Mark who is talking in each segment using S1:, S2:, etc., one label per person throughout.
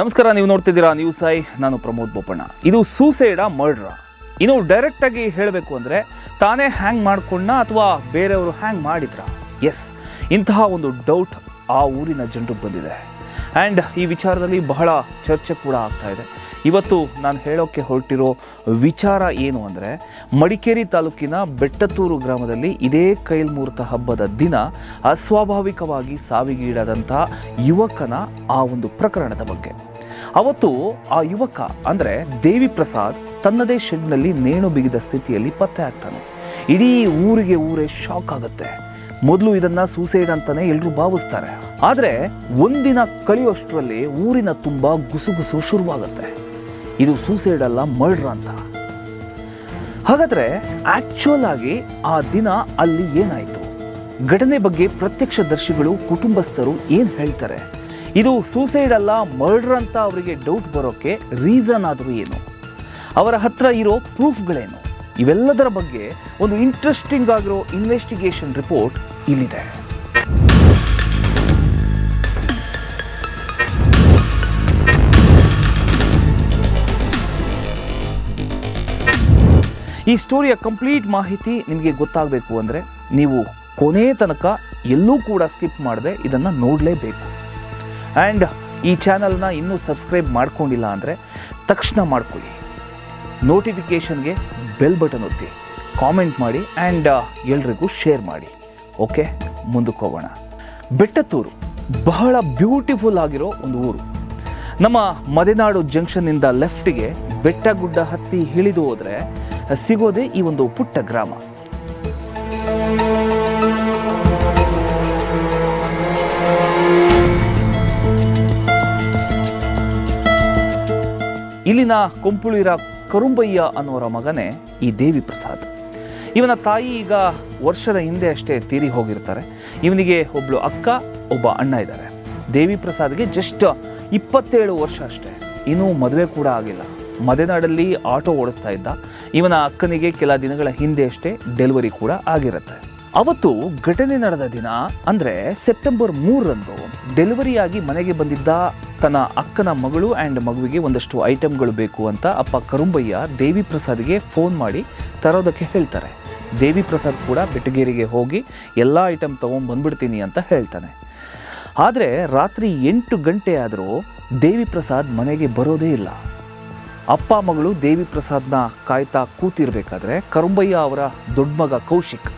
S1: ನಮಸ್ಕಾರ, ನೀವು ನೋಡ್ತಿದ್ದೀರಾ ನ್ಯೂಸ್ ಐ ನಾನು ಪ್ರಮೋದ್ ಬೋಪಣ್ಣ ಇದು ಸೂಸೈಡ ಮರ್ಡ್ರ ಇನ್ನು ಡೈರೆಕ್ಟಾಗಿ ಹೇಳಬೇಕು ಅಂದರೆ, ತಾನೇ ಹ್ಯಾಂಗ್ ಮಾಡ್ಕೊಂಡ ಅಥವಾ ಬೇರೆಯವರು ಹ್ಯಾಂಗ್ ಮಾಡಿದ್ರ? ಎಸ್ ಇಂತಹ ಒಂದು ಡೌಟ್ ಆ ಊರಿನ ಜನರಿಗೆ ಬಂದಿದೆ. ಆ್ಯಂಡ್ ಈ ವಿಚಾರದಲ್ಲಿ ಬಹಳ ಚರ್ಚೆ ಕೂಡ ಆಗ್ತಾ ಇದೆ. ಇವತ್ತು ನಾನು ಹೇಳೋಕ್ಕೆ ಹೊರಟಿರೋ ವಿಚಾರ ಏನು ಅಂದರೆ, ಮಡಿಕೇರಿ ತಾಲೂಕಿನ ಬೆಟ್ಟತೂರು ಗ್ರಾಮದಲ್ಲಿ ಇದೇ ಕೈಲ್ಮೂರ್ತ ಹಬ್ಬದ ದಿನ ಅಸ್ವಾಭಾವಿಕವಾಗಿ ಸಾವಿಗೀಡಾದಂಥ ಯುವಕನ ಆ ಒಂದು ಪ್ರಕರಣದ ಬಗ್ಗೆ. ಅವತ್ತು ಆ ಯುವಕ ಅಂದರೆ ದೇವಿ ಪ್ರಸಾದ್ ತನ್ನದೇ ಶೆಡ್ನಲ್ಲಿ ನೇಣು ಬಿಗಿದ ಸ್ಥಿತಿಯಲ್ಲಿ ಪತ್ತೆ ಆಗ್ತಾನೆ. ಇಡೀ ಊರಿಗೆ ಊರೇ ಶಾಕ್ ಆಗುತ್ತೆ. ಮೊದಲು ಇದನ್ನ ಸೂಸೈಡ್ ಅಂತಾನೆ ಎಲ್ಲರೂ ಭಾವಿಸ್ತಾರೆ. ಆದರೆ ಒಂದಿನ ಕಳೆಯುವಷ್ಟರಲ್ಲಿ ಊರಿನ ತುಂಬ ಗುಸುಗುಸು ಶುರುವಾಗುತ್ತೆ. ಇದು ಸೂಸೈಡ್ ಅಲ್ಲ ಮರ್ಡ್ರ್ ಅಂತ. ಹಾಗಾದ್ರೆ ಆ್ಯಕ್ಚುಯಲ್ ಆಗಿ ಆ ದಿನ ಅಲ್ಲಿ ಏನಾಯಿತು? ಘಟನೆ ಬಗ್ಗೆ ಪ್ರತ್ಯಕ್ಷದರ್ಶಿಗಳು, ಕುಟುಂಬಸ್ಥರು ಏನು ಹೇಳ್ತಾರೆ? ಇದು ಸೂಸೈಡ್ ಅಲ್ಲ ಮರ್ಡರ್ ಅಂತ ಅವರಿಗೆ ಡೌಟ್ ಬರೋಕ್ಕೆ ರೀಸನ್ ಆದರೂ ಏನು? ಅವರ ಹತ್ರ ಇರೋ ಪ್ರೂಫ್ಗಳೇನು ಇವೆಲ್ಲದರ ಬಗ್ಗೆ ಒಂದು ಇಂಟ್ರೆಸ್ಟಿಂಗ್ ಆಗಿರೋ ಇನ್ವೆಸ್ಟಿಗೇಷನ್ ರಿಪೋರ್ಟ್ ಇಲ್ಲಿದೆ. ಈ ಸ್ಟೋರಿಯ ಕಂಪ್ಲೀಟ್ ಮಾಹಿತಿ ನಿಮಗೆ ಗೊತ್ತಾಗಬೇಕು ಅಂದರೆ ನೀವು ಕೊನೆಯ ತನಕ ಎಲ್ಲೂ ಕೂಡ ಸ್ಕಿಪ್ ಮಾಡದೆ ಇದನ್ನು ನೋಡಲೇಬೇಕು. ಆ್ಯಂಡ್ ಈ ಚಾನಲ್ನ ಇನ್ನೂ ಸಬ್ಸ್ಕ್ರೈಬ್ ಮಾಡ್ಕೊಂಡಿಲ್ಲ ಅಂದರೆ ತಕ್ಷಣ ಮಾಡ್ಕೊಳ್ಳಿ. ನೋಟಿಫಿಕೇಷನ್ಗೆ ಬೆಲ್ ಬಟನ್ ಒತ್ತಿ. ಕಾಮೆಂಟ್ ಮಾಡಿ ಆ್ಯಂಡ್ ಎಲ್ರಿಗೂ ಶೇರ್ ಮಾಡಿ. ಓಕೆ ಮುಂದಕ್ಕೆ ಹೋಗೋಣ. ಬೆಟ್ಟತೂರು ಬಹಳ ಬ್ಯೂಟಿಫುಲ್ ಆಗಿರೋ ಒಂದು ಊರು. ನಮ್ಮ ಮದೆನಾಡು ಜಂಕ್ಷನ್ನಿಂದ ಲೆಫ್ಟಿಗೆ ಬೆಟ್ಟ ಗುಡ್ಡ ಹತ್ತಿ ಇಳಿದು ಹೋದರೆ, ಸಿಗೋದೇ ಈ ಒಂದು ಪುಟ್ಟ ಗ್ರಾಮ. ಇಲ್ಲಿನ ಕೊಂಪುಳಿರ ಕರುಂಬಯ್ಯ ಅನ್ನೋರ ಮಗನೇ ಈ ದೇವಿ ಪ್ರಸಾದ್. ಇವನ ತಾಯಿ ಈಗ ವರ್ಷದ ಹಿಂದೆ ಅಷ್ಟೇ ತೀರಿ ಹೋಗಿರ್ತಾರೆ. ಇವನಿಗೆ ಒಬ್ಳು ಅಕ್ಕ, ಒಬ್ಬ ಅಣ್ಣ ಇದ್ದಾರೆ. ದೇವಿ ಪ್ರಸಾದ್ಗೆ ಜಸ್ಟ್ ಇಪ್ಪತ್ತೇಳು ವರ್ಷ ಅಷ್ಟೇ. ಇನ್ನೂ ಮದುವೆ ಕೂಡ ಆಗಿಲ್ಲ. ಮದೆನಾಡಲ್ಲಿ ಆಟೋ ಓಡಿಸ್ತಾ ಇದ್ದ. ಇವನ ಅಕ್ಕನಿಗೆ ಕೆಲ ದಿನಗಳ ಹಿಂದೆ ಅಷ್ಟೇ ಡೆಲಿವರಿ ಕೂಡ ಆಗಿರುತ್ತೆ. ಅವತ್ತು ಘಟನೆ ನಡೆದ ದಿನ ಅಂದರೆ ಸೆಪ್ಟೆಂಬರ್ ಮೂರರಂದು ಡೆಲಿವರಿಯಾಗಿ ಮನೆಗೆ ಬಂದಿದ್ದ ತನ್ನ ಅಕ್ಕನ ಮಗಳು ಆ್ಯಂಡ್ ಮಗುವಿಗೆ ಒಂದಷ್ಟು ಐಟಮ್ಗಳು ಬೇಕು ಅಂತ ಅಪ್ಪ ಕರುಂಬಯ್ಯ ದೇವಿ ಪ್ರಸಾದ್ಗೆ ಫೋನ್ ಮಾಡಿ ತರೋದಕ್ಕೆ ಹೇಳ್ತಾರೆ. ದೇವಿ ಪ್ರಸಾದ್ ಕೂಡ ಬೆಟ್ಟಗೇರಿಗೆ ಹೋಗಿ ಎಲ್ಲ ಐಟಮ್ ತೊಗೊಂಡು ಬಂದ್ಬಿಡ್ತೀನಿ ಅಂತ ಹೇಳ್ತಾನೆ. ಆದರೆ ರಾತ್ರಿ ಎಂಟು ಗಂಟೆ ಆದರೂ ದೇವಿ ಪ್ರಸಾದ್ ಮನೆಗೆ ಬರೋದೇ ಇಲ್ಲ. ಅಪ್ಪ ಮಗಳು ದೇವಿ ಪ್ರಸಾದ್ನ ಕಾಯ್ತಾ ಕೂತಿರ್ಬೇಕಾದ್ರೆ ಕರುಂಬಯ್ಯ ಅವರ ದೊಡ್ಡ ಮಗ ಕೌಶಿಕ್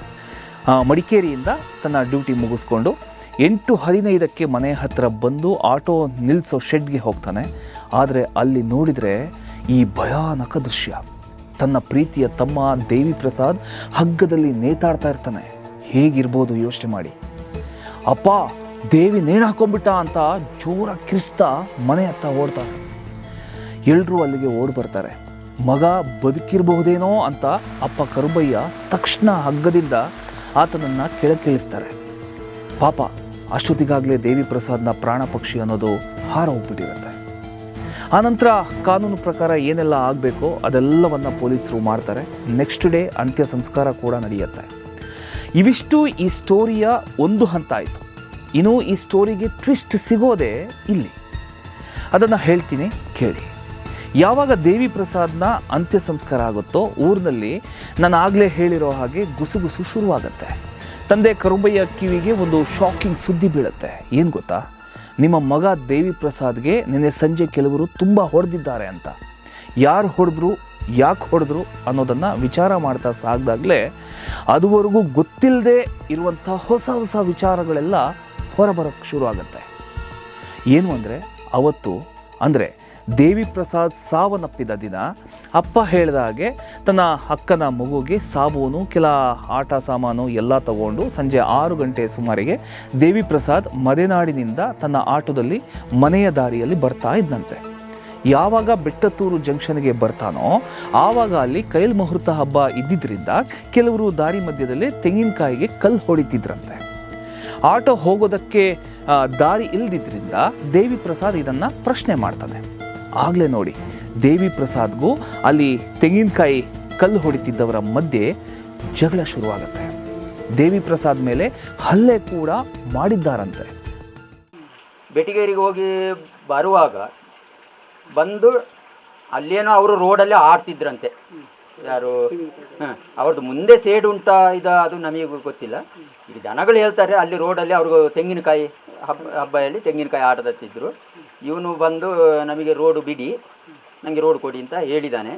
S1: ಮಡಿಕೇರಿಯಿಂದ ತನ್ನ ಡ್ಯೂಟಿ ಮುಗಿಸ್ಕೊಂಡು ಎಂಟು ಹದಿನೈದಕ್ಕೆ ಮನೆ ಹತ್ತಿರ ಬಂದು ಆಟೋ ನಿಲ್ಲಿಸೋ ಶೆಡ್ಗೆ ಹೋಗ್ತಾನೆ. ಆದರೆ ಅಲ್ಲಿ ನೋಡಿದರೆ ಈ ಭಯಾನಕ ದೃಶ್ಯ. ತನ್ನ ಪ್ರೀತಿಯ ತಮ್ಮ ದೇವಿ ಪ್ರಸಾದ್ ಹಗ್ಗದಲ್ಲಿ ನೇತಾಡ್ತಾ ಇರ್ತಾನೆ. ಹೇಗಿರ್ಬೋದು ಯೋಚನೆ ಮಾಡಿ. ಅಪ್ಪ, ದೇವಿ ನೇಣು ಹಾಕೊಂಡ್ಬಿಟ್ಟ ಅಂತ ಜೋರ ಕ್ರಿಸ್ತ ಮನೆ ಹತ್ತ ಓಡ್ತಾನೆ. ಎಲ್ಲರೂ ಅಲ್ಲಿಗೆ ಓಡ್ ಬರ್ತಾರೆ. ಮಗ ಬದುಕಿರಬಹುದೇನೋ ಅಂತ ಅಪ್ಪ ಕರುಬಯ್ಯ ತಕ್ಷಣ ಹಗ್ಗದಿಂದ ಆತನನ್ನು ಕೆಳಕ್ಕಿಳಿಸ್ತಾರೆ. ಪಾಪ ಅಷ್ಟೊತ್ತಿಗಾಗಲೇ ದೇವಿ ಪ್ರಸಾದ್ನ ಪ್ರಾಣ ಪಕ್ಷಿ ಅನ್ನೋದು ಹಾರ ಹೋಗ್ಬಿಟ್ಟಿರುತ್ತೆ. ಆನಂತರ ಕಾನೂನು ಪ್ರಕಾರ ಏನೆಲ್ಲ ಆಗಬೇಕೋ ಅದೆಲ್ಲವನ್ನು ಪೊಲೀಸರು ಮಾಡ್ತಾರೆ. ನೆಕ್ಸ್ಟ್ ಡೇ ಅಂತ್ಯ ಸಂಸ್ಕಾರ ಕೂಡ ನಡೆಯುತ್ತೆ. ಇವಿಷ್ಟು ಈ ಸ್ಟೋರಿಯ ಒಂದು ಹಂತ ಆಯಿತು ಇನ್ನು ಈ ಸ್ಟೋರಿಗೆ ಟ್ವಿಸ್ಟ್ ಸಿಗೋದೇ ಇಲ್ಲಿ. ಅದನ್ನು ಹೇಳ್ತೀನಿ, ಕೇಳಿ. ಯಾವಾಗ ದೇವಿ ಪ್ರಸಾದ್ನ ಅಂತ್ಯ ಸಂಸ್ಕಾರ ಆಗುತ್ತೋ ಊರಿನಲ್ಲಿ ನಾನು ಆಗಲೇ ಹೇಳಿರೋ ಹಾಗೆ ಗುಸುಗುಸು ಶುರುವಾಗುತ್ತೆ. ತಂದೆ ಕರುಂಬಯ್ಯ ಕಿವಿಗೆ ಒಂದು ಶಾಕಿಂಗ್ ಸುದ್ದಿ ಬೀಳುತ್ತೆ. ಏನು ಗೊತ್ತಾ? ನಿಮ್ಮ ಮಗ ದೇವಿ ಪ್ರಸಾದ್ಗೆ ನಿನ್ನೆ ಸಂಜೆ ಕೆಲವರು ತುಂಬ ಹೊಡೆದಿದ್ದಾರೆ ಅಂತ. ಯಾರು ಹೊಡೆದ್ರು, ಯಾಕೆ ಹೊಡೆದ್ರು ಅನ್ನೋದನ್ನು ವಿಚಾರ ಮಾಡ್ತಾ ಸಾಗ್ದಾಗಲೇ ಅದುವರೆಗೂ ಗೊತ್ತಿಲ್ಲದೆ ಇರುವಂಥ ಹೊಸ ಹೊಸ ವಿಚಾರಗಳೆಲ್ಲ ಹೊರಬರೋಕ್ಕೆ ಶುರು ಆಗುತ್ತೆ ಏನು ಅಂದರೆ, ಅವತ್ತು ಅಂದರೆ ದೇವಿ ಪ್ರಸಾದ್ ಸಾವನ್ನಪ್ಪಿದ ದಿನ, ಅಪ್ಪ ಹೇಳಿದ ಹಾಗೆ ತನ್ನ ಅಕ್ಕನ ಮಗುಗೆ ಸಾಬೂನು, ಕೆಲ ಆಟ ಸಾಮಾನು ಎಲ್ಲ ತಗೊಂಡು ಸಂಜೆ ಆರು ಗಂಟೆ ಸುಮಾರಿಗೆ ದೇವಿ ಪ್ರಸಾದ್ ಮದೆನಾಡಿನಿಂದ ತನ್ನ ಆಟೋದಲ್ಲಿ ಮನೆಯ ದಾರಿಯಲ್ಲಿ ಬರ್ತಾ ಇದ್ದಂತೆ ಯಾವಾಗ ಬೆಟ್ಟತ್ತೂರು ಜಂಕ್ಷನ್ಗೆ ಬರ್ತಾನೋ, ಆವಾಗ ಅಲ್ಲಿ ಕೈಲ್ ಮುಹೂರ್ತ ಹಬ್ಬ ಇದ್ದಿದ್ದರಿಂದ ಕೆಲವರು ದಾರಿ ಮಧ್ಯದಲ್ಲಿ ತೆಂಗಿನಕಾಯಿಗೆ ಕಲ್ಲು ಹೊಡಿತಿದ್ರಂತೆ. ಆಟೋ ಹೋಗೋದಕ್ಕೆ ದಾರಿ ಇಲ್ದಿದ್ರಿಂದ ದೇವಿ ಪ್ರಸಾದ್ ಇದನ್ನು ಪ್ರಶ್ನೆ ಮಾಡ್ತಾನೆ. ಆಗಲೇ ನೋಡಿ. ದೇವಿ ಪ್ರಸಾದ್ಗೂ ಅಲ್ಲಿ ತೆಂಗಿನಕಾಯಿ ಕಲ್ಲು ಹೊಡಿತಿದ್ದವರ ಮಧ್ಯೆ ಜಗಳ ಶುರುವಾಗುತ್ತೆ. ದೇವಿ ಪ್ರಸಾದ್ ಮೇಲೆ ಹಲ್ಲೆ ಕೂಡ ಮಾಡಿದ್ದಾರಂತೆ.
S2: ಬೆಟಿಗೇರಿಗೆ ಹೋಗಿ ಬರುವಾಗ ಬಂದು ಅಲ್ಲೇನೋ ಅವರು ರೋಡಲ್ಲಿ ಆಡ್ತಿದ್ರಂತೆ. ಯಾರು? ಹಾಂ ಅವ್ರದ್ದು ಮುಂದೆ ಸೇಡು ಉಂಟಾ ಇದ ಅದು ನಮಗೆ ಗೊತ್ತಿಲ್ಲ. ಈಗ ಜನಗಳು ಹೇಳ್ತಾರೆ ಅಲ್ಲಿ ರೋಡಲ್ಲಿ ಅವ್ರಿಗೂ ತೆಂಗಿನಕಾಯಿ ಹಬ್ಬ ಹಬ್ಬದಲ್ಲಿ ತೆಂಗಿನಕಾಯಿ ಆಟದತ್ತಿದ್ರು ಇವನು ಬಂದು, ನಮಗೆ ರೋಡು ಬಿಡಿ ನನಗೆ ರೋಡ್ ಕೊಡಿ ಅಂತ ಹೇಳಿದ್ದಾನೆ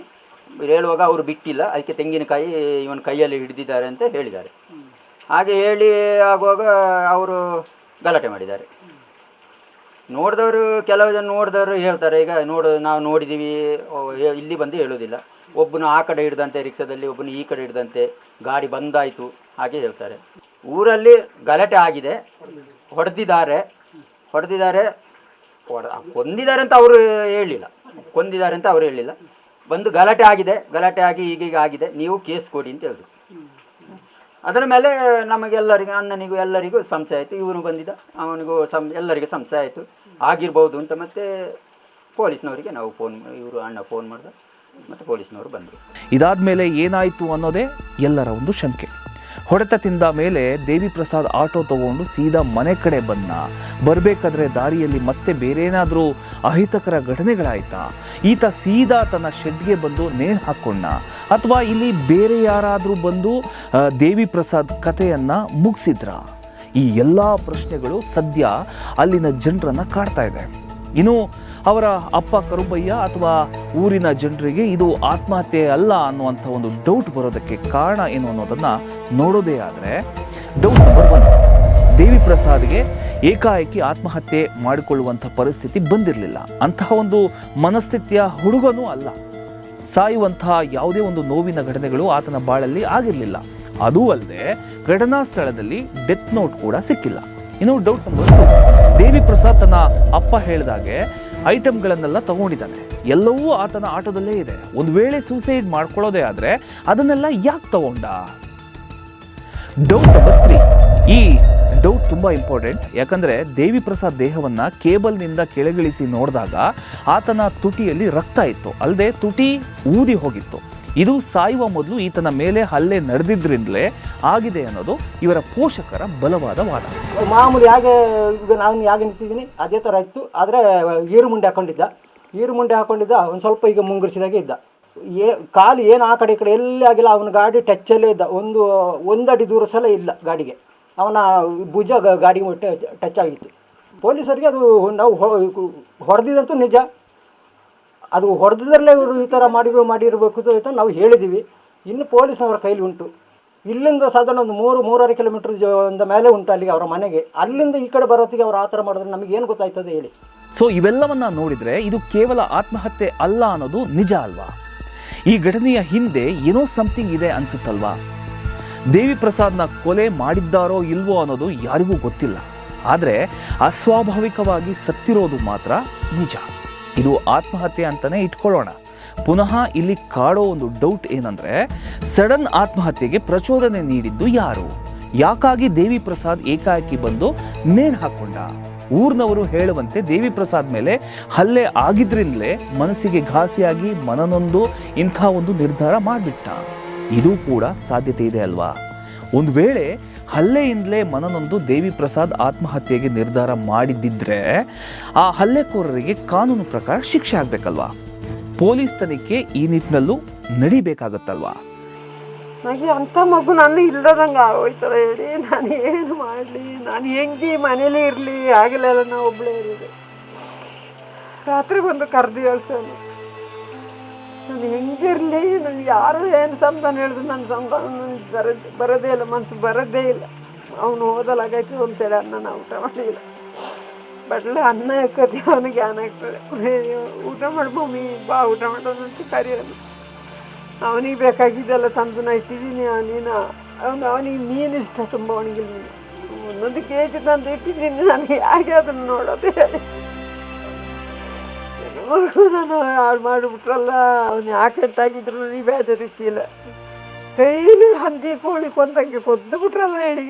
S2: ಹೇಳುವಾಗ ಅವರು ಬಿಟ್ಟಿಲ್ಲ, ಅದಕ್ಕೆ ತೆಂಗಿನಕಾಯಿ ಇವನ ಕೈಯಲ್ಲಿ ಹಿಡಿದಿದ್ದಾರೆ ಅಂತ ಹೇಳಿದ್ದಾರೆ. ಹಾಗೆ ಹೇಳಿ ಆಗುವಾಗ ಅವರು ಗಲಾಟೆ ಮಾಡಿದ್ದಾರೆ. ನೋಡಿದವರು, ಕೆಲವು ಜನ ನೋಡಿದವರು ಹೇಳ್ತಾರೆ, ಈಗ ನೋಡು, ನಾವು ನೋಡಿದ್ದೀವಿ ಇಲ್ಲಿ ಬಂದು ಹೇಳೋದಿಲ್ಲ ಒಬ್ಬನು ಆ ಕಡೆ ಹಿಡ್ದಂತೆ, ರಿಕ್ಷಾದಲ್ಲಿ ಒಬ್ಬನು ಈ ಕಡೆ ಹಿಡ್ದಂತೆ, ಗಾಡಿ ಬಂದಾಯಿತು, ಹಾಗೆ ಹೇಳ್ತಾರೆ. ಊರಲ್ಲಿ ಗಲಾಟೆ ಆಗಿದೆ, ಹೊಡೆದಿದ್ದಾರೆ ಹೊಡೆದಿದ್ದಾರೆ. ಹೊಡ ಕೊಂದಿದ್ದಾರೆ ಅಂತ ಅವರು ಹೇಳಿಲ್ಲ ಕೊಂದಿದ್ದಾರೆ ಅಂತ ಅವರು ಹೇಳಿಲ್ಲ ಬಂದು ಗಲಾಟೆ ಆಗಿದೆ. ಗಲಾಟೆ ಆಗಿ ಈಗೀಗ ಆಗಿದೆ. ನೀವು ಕೇಸ್ ಕೊಡಿ ಅಂತ ಹೇಳಿದ್ರು. ಅದರ ಮೇಲೆ ನಮಗೆಲ್ಲರಿಗೂ, ಅಣ್ಣನಿಗೂ, ಎಲ್ಲರಿಗೂ ಸಂಶಯ ಆಯಿತು. ಇವನು ಬಂದಿದ್ದ. ಅವನಿಗೂ ಸಂ ಎಲ್ಲರಿಗೂ ಸಂಶಯ ಆಯಿತು. ಆಗಿರ್ಬೋದು ಅಂತ ಮತ್ತೆ ಪೊಲೀಸ್ನವರಿಗೆ ನಾವು ಫೋನ್ ಇವರು ಅಣ್ಣ ಫೋನ್ ಮಾಡಿದ. ಮತ್ತು ಪೊಲೀಸ್ನವರು ಬಂದರು.
S1: ಇದಾದ ಮೇಲೆ ಏನಾಯಿತು ಅನ್ನೋದೇ ಎಲ್ಲರ ಒಂದು ಶಂಕೆ. ಹೊಡೆತ ತಿಂದ ಮೇಲೆ ದೇವಿ ಪ್ರಸಾದ್ ಆಟೋ ತಗೊಂಡು ಸೀದಾ ಮನೆ ಕಡೆ ಬಂದ. ಬರಬೇಕಾದ್ರೆ ದಾರಿಯಲ್ಲಿ ಮತ್ತೆ ಬೇರೇನಾದರೂ ಅಹಿತಕರ ಘಟನೆಗಳಾಯ್ತಾ. ಈತ ಸೀದಾ ತನ್ನ ಶೆಡ್ಗೆ ಬಂದು ನೇಣು ಹಾಕ್ಕೊಂಡ ಅಥವಾ ಇಲ್ಲಿ ಬೇರೆ ಯಾರಾದರೂ ಬಂದು ದೇವಿ ಪ್ರಸಾದ್ ಕಥೆಯನ್ನು ಮುಗಿಸಿದ್ರ. ಈ ಎಲ್ಲ ಪ್ರಶ್ನೆಗಳು ಸದ್ಯ ಅಲ್ಲಿನ ಜನರನ್ನು ಕಾಡ್ತಾ ಇದೆ. ಇನ್ನು ಅವರ ಅಪ್ಪ ಕರುಬಯ್ಯ ಅಥವಾ ಊರಿನ ಜನರಿಗೆ ಇದು ಆತ್ಮಹತ್ಯೆ ಅಲ್ಲ ಅನ್ನುವಂಥ ಒಂದು ಡೌಟ್ ಬರೋದಕ್ಕೆ ಕಾರಣ ಏನು ಅನ್ನೋದನ್ನು ನೋಡೋದೇ ಆದರೆ ಡೌಟ್ ನಂಬರ್ ಒನ್ ದೇವಿ ಪ್ರಸಾದ್ಗೆ ಏಕಾಏಕಿ ಆತ್ಮಹತ್ಯೆ ಮಾಡಿಕೊಳ್ಳುವಂಥ ಪರಿಸ್ಥಿತಿ ಬಂದಿರಲಿಲ್ಲ. ಅಂತಹ ಒಂದು ಮನಸ್ಥಿತಿಯ ಹುಡುಗನೂ ಅಲ್ಲ. ಸಾಯುವಂತಹ ಯಾವುದೇ ಒಂದು ನೋವಿನ ಘಟನೆಗಳು ಆತನ ಬಾಳಲ್ಲಿ ಆಗಿರಲಿಲ್ಲ. ಅದೂ ಅಲ್ಲದೆ ಘಟನಾ ಸ್ಥಳದಲ್ಲಿ ಡೆತ್ ನೋಟ್ ಕೂಡ ಸಿಕ್ಕಿಲ್ಲ. ಇನ್ನು ಡೌಟ್ ನಂಬರ್ ದೇವಿ ಪ್ರಸಾದ್ ತನ್ನ ಅಪ್ಪ ಹೇಳಿದಾಗೆ ಐಟಮ್ಗಳನ್ನೆಲ್ಲ ತಗೊಂಡಿದ್ದಾನೆ. ಎಲ್ಲವೂ ಆತನ ಆಟೋದಲ್ಲೇ ಇದೆ. ಒಂದು ವೇಳೆ ಸೂಸೈಡ್ ಮಾಡ್ಕೊಳ್ಳೋದೇ ಆದರೆ ಅದನ್ನೆಲ್ಲ ಯಾಕೆ ತಗೊಂಡ? ಡೌಟ್ ನಂಬರ್ ತ್ರೀ ಈ ಡೌಟ್ ತುಂಬ ಇಂಪಾರ್ಟೆಂಟ್ ಯಾಕಂದರೆ ದೇವಿ ಪ್ರಸಾದ್ ದೇಹವನ್ನು ಕೇಬಲ್ನಿಂದ ಕೆಳಗಿಳಿಸಿ ನೋಡಿದಾಗ ಆತನ ತುಟಿಯಲ್ಲಿ ರಕ್ತ ಇತ್ತು. ಅಲ್ಲದೆ ತುಟಿ ಊದಿ ಹೋಗಿತ್ತು. ಇದು ಸಾಯುವ ಮೊದಲು ಈತನ ಮೇಲೆ ಹಲ್ಲೆ ನಡೆದಿದ್ರಿಂದಲೇ ಆಗಿದೆ ಅನ್ನೋದು ಇವರ ಪೋಷಕರ ಬಲವಾದ ವಾದ.
S3: ಮಾಮೂಲಿ ಹಾಗೆ ಈಗ ನಾನು ಹೇಗೆ ನಿಂತಿದ್ದೀನಿ. ಅದೇ ಥರ ಇತ್ತು. ಆದರೆ ಈರು ಮುಂಡೆ ಹಾಕೊಂಡಿದ್ದ. ಈರು ಮುಂಡೆ ಹಾಕೊಂಡಿದ್ದ. ಒಂದು ಸ್ವಲ್ಪ ಈಗ ಮುಂಗುರಿಸಿದಾಗೆ ಇದ್ದ. ಏ, ಕಾಲು ಏನು ಆ ಕಡೆ ಈ ಕಡೆ ಎಲ್ಲಿ ಆಗಿಲ್ಲ. ಅವನ ಗಾಡಿ ಟಚ್ಚಲ್ಲೇ ಇದ್ದ. ಒಂದು, ಒಂದಡಿ ದೂರ ಸಲ ಇಲ್ಲ ಗಾಡಿಗೆ. ಅವನ ಭುಜ ಗಾಡಿ ಗಾಡಿಗೆ ಟಚ್ ಆಗಿತ್ತು. ಪೊಲೀಸರಿಗೆ ಅದು ನಾವು ಹೊಡೆದಿದಂತೂ ನಿಜ. ಅದು ಹೊಡೆದಿದ್ರಲ್ಲೇ ಇವರು ಈ ಥರ ಮಾಡಿ ಮಾಡಿರಬೇಕು ಅಂತ ನಾವು ಹೇಳಿದ್ದೀವಿ ಇನ್ನು ಪೊಲೀಸ್ನವರ ಕೈಲಿ ಉಂಟು. ಇಲ್ಲಿಂದ ಸಾಧಾರಣ ಒಂದು ಮೂರು, ಮೂರುವರೆ ಕಿಲೋಮೀಟರ್ ಇಂದ ಮೇಲೆ ಉಂಟು ಅಲ್ಲಿಗೆ ಅವರ ಮನೆಗೆ. ಅಲ್ಲಿಂದ ಈ ಕಡೆ ಬರೋತ್ತಿಗೆ ಅವ್ರು ಆ ಥರ ಮಾಡಿದ್ರೆ ನಮಗೆ ಏನು ಗೊತ್ತಾಯ್ತದೆ ಹೇಳಿ.
S1: ಸೊ ಇವೆಲ್ಲವನ್ನ ನೋಡಿದರೆ ಇದು ಕೇವಲ ಆತ್ಮಹತ್ಯೆ ಅಲ್ಲ ಅನ್ನೋದು ನಿಜ ಅಲ್ವಾ? ಈ ಘಟನೆಯ ಹಿಂದೆ ಏನೋ ಸಮಥಿಂಗ್ ಇದೆ ಅನಿಸುತ್ತಲ್ವಾ? ದೇವಿ ಪ್ರಸಾದ್ನ ಕೊಲೆ ಮಾಡಿದ್ದಾರೋ ಇಲ್ವೋ ಅನ್ನೋದು ಯಾರಿಗೂ ಗೊತ್ತಿಲ್ಲ. ಆದರೆ ಅಸ್ವಾಭಾವಿಕವಾಗಿ ಸತ್ತಿರೋದು ಮಾತ್ರ ನಿಜ. ಇದು ಆತ್ಮಹತ್ಯೆ ಅಂತಾನೆ ಇಟ್ಕೊಳ್ಳೋಣ. ಪುನಃ ಇಲ್ಲಿ ಕಾಡೋ ಒಂದು ಡೌಟ್ ಏನಂದ್ರೆ ಸಡನ್ ಆತ್ಮಹತ್ಯೆಗೆ ಪ್ರಚೋದನೆ ನೀಡಿದ್ದು ಯಾರು? ಯಾಕಾಗಿ ದೇವಿ ಪ್ರಸಾದ್ ಏಕಾಏಕಿ ಬಂದು ನೇಣು ಹಾಕ್ಕೊಂಡ ಊರ್ನವರು ಹೇಳುವಂತೆ ದೇವಿ ಪ್ರಸಾದ್ ಮೇಲೆ ಹಲ್ಲೆ ಆಗಿದ್ರಿಂದಲೇ ಮನಸ್ಸಿಗೆ ಘಾಸಿಯಾಗಿ ಮನನೊಂದು ಇಂಥ ಒಂದು ನಿರ್ಧಾರ ಮಾಡಿಬಿಟ್ಟ. ಇದು ಕೂಡ ಸಾಧ್ಯತೆ ಇದೆ ಅಲ್ವಾ? ಒಂದು ವೇಳೆ ಹಲ್ಲೆಯಿಂದಲೇ ಮನನೊಂದು ದೇವಿ ಪ್ರಸಾದ್ ಆತ್ಮಹತ್ಯೆಗೆ ನಿರ್ಧಾರ ಮಾಡಿದ್ದಿದ್ರೆ ಆ ಹಲ್ಲೆಕೋರರಿಗೆ ಕಾನೂನು ಪ್ರಕಾರ ಶಿಕ್ಷೆ ಆಗಬೇಕಲ್ವಾ? ಪೊಲೀಸ್ ತನಿಖೆ ಈ ನಿಟ್ಟಿನಲ್ಲೂ ನಡಿಬೇಕಾಗತ್ತಲ್ವಾ?
S4: ನನಗೆ ಅಂಥ ಮಗು ನಾನು ಇಲ್ಲದಂಗೆ ಆಗೋಯ್ತಲ್ಲ ಹೇಳಿ. ನಾನು ಏನು ಮಾಡಲಿ? ನಾನು ಹೆಂಗೆ ಮನೇಲಿ ಇರಲಿ? ಆಗಿಲ್ಲ ನಾನು ಒಬ್ಬಳೇ ಇರಲಿ ರಾತ್ರಿ ಬಂದು ಕರೆದು ಹೇಳ್ತಾನೆ ನಾನು ಹೆಂಗಿರಲಿ ನನಗೆ ಯಾರು ಏನು ಸಂತಾನ ಹೇಳಿದ್ರು ನನ್ನ ಸಂತಾನ ನನಗೆ ಬರೋದು ಬರೋದೇ ಇಲ್ಲ ಮನಸ್ಸು ಬರೋದೇ ಇಲ್ಲ. ಅವನು ಓದಲಾಗೈತೆ ಅಂತೇಳಿ ಅನ್ನ ನಾನು ಊಟ ಮಾಡಲಿಲ್ಲ. ಬಟ್ಲೆ ಅನ್ನ ಹಾಕೋತಿ ಅವನಿಗೆ ಜ್ಞಾನ ಆಗ್ತದೆ. ಊಟ ಮಾಡಿ ಭೂಮಿ ಬಾ ಊಟ ಮಾಡೋದು ಅಂತ ಕರೆಯೋದು. ಅವನಿಗೆ ಬೇಕಾಗಿದ್ದೆಲ್ಲ ತಂದು ನಾ ಇಟ್ಟಿದ್ದೀನಿ ನೀನು ಅವನು ಅವನಿಗೆ ಮೀನು ಇಷ್ಟ ತುಂಬ, ಅವನಿಗೆ ಒಂದೊಂದು ಕೆ ಜಿ ತಂದು ಇಟ್ಟಿದ್ದೀನಿ, ನನಗೆ ಹೇಗೆ ಅದನ್ನು ನೋಡೋದು ನಾನು ಹಾಳು ಮಾಡಿಬಿಟ್ರಲ್ಲ, ಅವನು ಆಕ್ಸಿಡೆಂಟ್ ರೀತಿ ಇಲ್ಲ ಕೈಲಿ ಹಂದಿ ಕೋಳಿ ಕೊಂದಂಗೆ ಕೊಂದು ಬಿಟ್ರಲ್ಲ ಹೇಳಿ.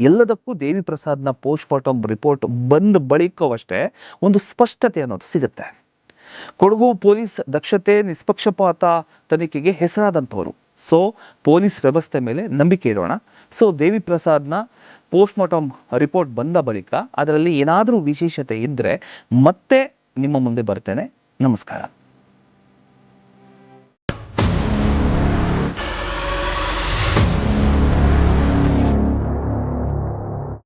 S1: ಎಲ್ಲದಕ್ಕೂ ದೇವಿ ಪ್ರಸಾದ್ನ ಪೋಸ್ಟ್ ಮಾರ್ಟಮ್ ರಿಪೋರ್ಟ್ ಬಂದ ಬಳಿಕವಷ್ಟೇ ಒಂದು ಸ್ಪಷ್ಟತೆ ಅನ್ನೋದು ಸಿಗುತ್ತೆ. ಕೊಡಗು ಪೊಲೀಸ್ ದಕ್ಷತೆ ನಿಷ್ಪಕ್ಷಪಾತ ತನಿಖೆಗೆ ಹೆಸರಾದಂಥವರು. ಸೊ ಪೊಲೀಸ್ ವ್ಯವಸ್ಥೆ ಮೇಲೆ ನಂಬಿಕೆ ಇಡೋಣ. ಸೊ ದೇವಿ ಪ್ರಸಾದ್ನ ಪೋಸ್ಟ್ಮಾರ್ಟಮ್ ರಿಪೋರ್ಟ್ ಬಂದ ಬಳಿಕ ಅದರಲ್ಲಿ ಏನಾದರೂ ವಿಶೇಷತೆ ಇದ್ದರೆ ಮತ್ತೆ ನಿಮ್ಮ ಮುಂದೆ ಬರ್ತೇನೆ. ನಮಸ್ಕಾರ.